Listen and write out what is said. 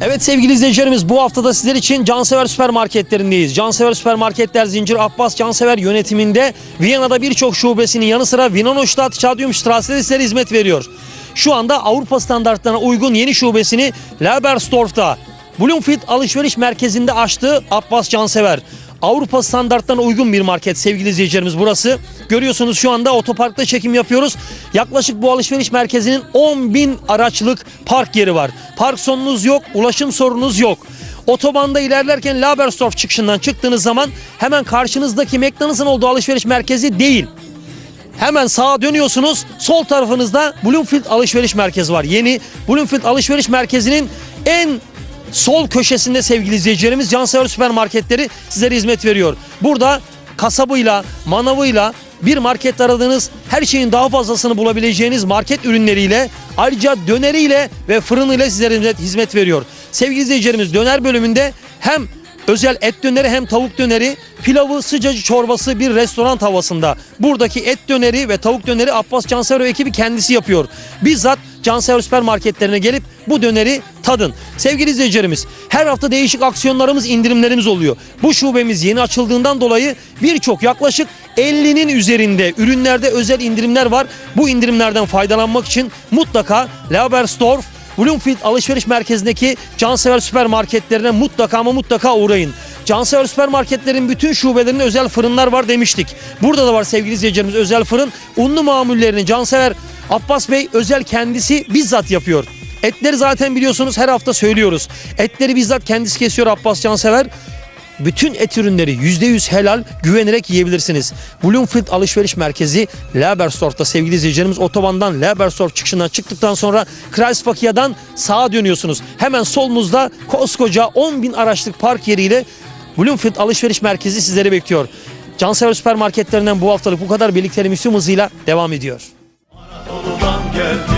Evet sevgili izleyicilerimiz bu haftada sizler için Cansever Süpermarketlerindeyiz. Cansever Süpermarketler zincir Abbas Cansever yönetiminde Viyana'da birçok şubesinin yanı sıra Wienerstadt Stadium Strasse'de sizlere hizmet veriyor. Şu anda Avrupa standartlarına uygun yeni şubesini Labersdorf'ta Bloomfield Alışveriş Merkezi'nde açtığı Abbas Cansever. Avrupa standartlarına uygun bir market sevgili izleyicilerimiz burası. Görüyorsunuz şu anda otoparkta çekim yapıyoruz. Yaklaşık bu alışveriş merkezinin 10 bin araçlık park yeri var. Park sorununuz yok, ulaşım sorunuz yok. Otobanda ilerlerken Labersdorf çıkışından çıktığınız zaman hemen karşınızdaki McDonald's'ın olduğu alışveriş merkezi değil. Hemen sağa dönüyorsunuz. Sol tarafınızda Bloomfield Alışveriş Merkezi var. Yeni Bloomfield Alışveriş Merkezi'nin en sol köşesinde sevgili izleyicilerimiz Cansever Süpermarketleri sizlere hizmet veriyor. Burada kasabıyla, manavıyla bir market aradığınız her şeyin daha fazlasını bulabileceğiniz market ürünleriyle ayrıca döneriyle ve fırınıyla sizlere hizmet- veriyor. Sevgili izleyicilerimiz döner bölümünde hem Özel et döneri hem tavuk döneri, pilavı, sıcacı çorbası bir restoran havasında. Buradaki et döneri ve tavuk döneri Abbas Cansever ve ekibi kendisi yapıyor. Bizzat Cansever süpermarketlerine gelip bu döneri tadın. Sevgili izleyicilerimiz her hafta değişik aksiyonlarımız, indirimlerimiz oluyor. Bu şubemiz yeni açıldığından dolayı birçok yaklaşık 50'nin üzerinde ürünlerde özel indirimler var. Bu indirimlerden faydalanmak için mutlaka Labersdorf Bloomfield alışveriş merkezindeki Cansever süpermarketlerine mutlaka ama mutlaka uğrayın. Cansever süpermarketlerin bütün şubelerinde özel fırınlar var demiştik. Burada da var sevgili izleyicilerimiz özel fırın. Unlu mamullerini Cansever Abbas Bey özel kendisi bizzat yapıyor. Etleri zaten biliyorsunuz her hafta söylüyoruz. Etleri bizzat kendisi kesiyor Abbas Cansever. Bütün et ürünleri %100 helal güvenerek yiyebilirsiniz. Bloomfield Alışveriş Merkezi Labersdorf'ta sevgili izleyicilerimiz otobandan Labersdorf çıkışından çıktıktan sonra Kreisfakiya'dan sağa dönüyorsunuz. Hemen solunuzda koskoca 10 bin araçlık park yeriyle Bloomfield Alışveriş Merkezi sizleri bekliyor. Cansever süpermarketlerinden bu haftalık bu kadar birliklerim hızıyla devam ediyor. Good.